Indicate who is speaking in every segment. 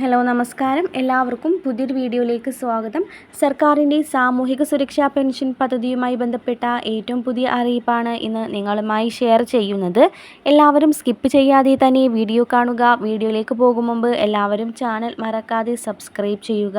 Speaker 1: Hello നമസ്കാരം. എല്ലാവർക്കും പുതിയൊരു വീഡിയോയിലേക്ക് സ്വാഗതം. സർക്കാരിന്റെ സാമൂഹിക സുരക്ഷാ പെൻഷൻ പദ്ധതിയുമായി ബന്ധപ്പെട്ട ഏറ്റവും പുതിയ അറിയിപ്പാണ് ഇന്ന് നിങ്ങളുമായി ഷെയർ ചെയ്യുന്നത്. എല്ലാവരും സ്കിപ്പ് ചെയ്യാതെ തന്നെ വീഡിയോ കാണുക. വീഡിയോയിലേക്ക് പോകും മുമ്പ് എല്ലാവരും ചാനൽ മറക്കാതെ സബ്സ്ക്രൈബ് ചെയ്യുക.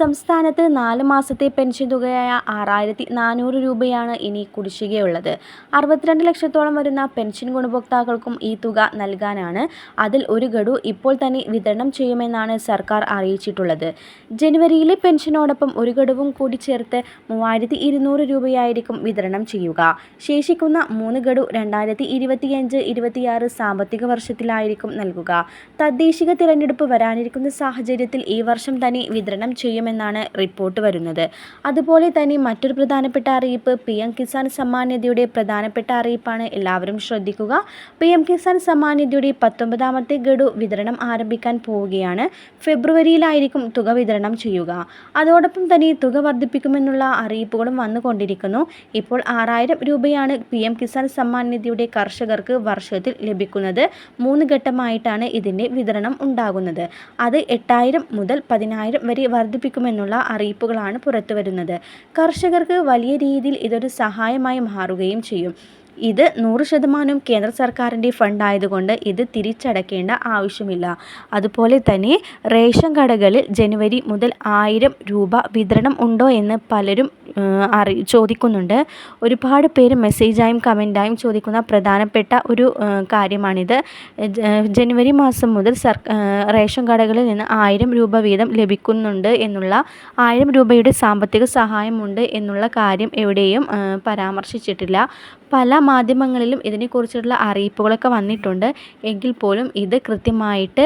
Speaker 1: സംസ്ഥാനത്ത് നാല് മാസത്തെ പെൻഷൻ തുകയായ ആറായിരത്തി നാനൂറ് രൂപയാണ് ഇനി കുടിശ്ശികയുള്ളത്. അറുപത്തിരണ്ട് ലക്ഷത്തോളം വരുന്ന പെൻഷൻ ഗുണഭോക്താക്കൾക്കും ഈ തുക നൽകാനാണ്. അതിൽ ഒരു ഗഡു ഇപ്പോൾ തന്നെ വിതരണം ചെയ്യുമെന്നാണ് സർക്കാർ അറിയിച്ചിട്ടുള്ളത്. ജനുവരിയിലെ പെൻഷനോടൊപ്പം ഒരു ഗഡുവും കൂടി ചേർത്ത് മൂവായിരത്തി ഇരുന്നൂറ് രൂപയായിരിക്കും വിതരണം ചെയ്യുക. ശേഷിക്കുന്ന മൂന്ന് ഗഡു രണ്ടായിരത്തി ഇരുപത്തിയഞ്ച് ഇരുപത്തിയാറ് സാമ്പത്തിക വർഷത്തിലായിരിക്കും നൽകുക. തദ്ദേശിക തിരഞ്ഞെടുപ്പ് വരാനിരിക്കുന്ന സാഹചര്യത്തിൽ ഈ വർഷം തന്നെ വിതരണം ചെയ്യുമെന്നാണ് റിപ്പോർട്ട് വരുന്നത്. അതുപോലെ തന്നെ മറ്റൊരു പ്രധാനപ്പെട്ട അറിയിപ്പ് പി എം കിസാൻ സമ്മാൻ നിധിയുടെ പ്രധാനപ്പെട്ട അറിയിപ്പാണ്. എല്ലാവരും ശ്രദ്ധിക്കുക. പി എം കിസാൻ സമ്മാൻ നിധിയുടെ പത്തൊമ്പതാമത്തെ ഗഡു വിതരണം ആരംഭിക്കാൻ പോവുകയാണ്. ഫെബ്രുവരിയിലായിരിക്കും തുക വിതരണം ചെയ്യുക. അതോടൊപ്പം തന്നെ തുക വർദ്ധിപ്പിക്കുമെന്നുള്ള അറിയിപ്പുകളും വന്നുകൊണ്ടിരിക്കുന്നു. ഇപ്പോൾ ആറായിരം രൂപയാണ് പി എം കിസാൻ സമ്മാൻ നിധിയുടെ കർഷകർക്ക് വർഷത്തിൽ ലഭിക്കുന്നത്. മൂന്ന് ഘട്ടമായിട്ടാണ് ഇതിന്റെ വിതരണം ഉണ്ടാകുന്നത്. അത് എട്ടായിരം മുതൽ പതിനായിരം വരെ വർദ്ധിപ്പിക്കുമെന്നുള്ള അറിയിപ്പുകളാണ് പുറത്തുവരുന്നത്. കർഷകർക്ക് വലിയ രീതിയിൽ ഇതൊരു സഹായമായി മാറുകയും ചെയ്യും. ഇത് നൂറ് ശതമാനം കേന്ദ്ര സർക്കാരിന്റെ ഫണ്ടായതുകൊണ്ട് ഇത് തിരിച്ചടക്കേണ്ട ആവശ്യമില്ല. അതുപോലെ തന്നെ റേഷൻ കടകളിൽ ജനുവരി മുതൽ ആയിരം രൂപ വിതരണം ഉണ്ടോ എന്ന് പലരും അറി ചോദിക്കുന്നുണ്ട്. ഒരുപാട് പേര് മെസ്സേജായും കമന്റായും ചോദിക്കുന്ന പ്രധാനപ്പെട്ട ഒരു കാര്യമാണിത്. ജനുവരി മാസം മുതൽ റേഷൻ കടകളിൽ നിന്ന് ആയിരം രൂപ വീതം ലഭിക്കുന്നുണ്ട് എന്നുള്ള ആയിരം രൂപയുടെ സാമ്പത്തിക സഹായമുണ്ട് എന്നുള്ള കാര്യം എവിടെയും പരാമർശിച്ചിട്ടില്ല. പല മാധ്യമങ്ങളിലും ഇതിനെക്കുറിച്ചുള്ള അറിയിപ്പുകളൊക്കെ വന്നിട്ടുണ്ട്. എങ്കിൽ പോലും ഇത് കൃത്യമായിട്ട്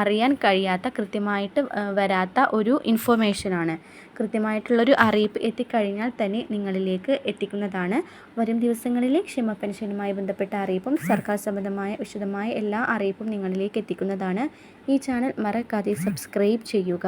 Speaker 1: അറിയാൻ കഴിയാത്ത കൃത്യമായിട്ട് വരാത്ത ഒരു ഇൻഫോർമേഷനാണ്. കൃത്യമായിട്ടുള്ളൊരു അറിയിപ്പ് എത്തിക്കഴിഞ്ഞാൽ തന്നെ നിങ്ങളിലേക്ക് എത്തിക്കുന്നതാണ്. വരും ദിവസങ്ങളിലെ ക്ഷമ പെൻഷനുമായി ബന്ധപ്പെട്ട അറിയിപ്പും സർക്കാർ സംബന്ധമായ വിശദമായ എല്ലാ അറിയിപ്പും നിങ്ങളിലേക്ക് എത്തിക്കുന്നതാണ്. ഈ ചാനൽ മറക്കാതെ സബ്സ്ക്രൈബ് ചെയ്യുക.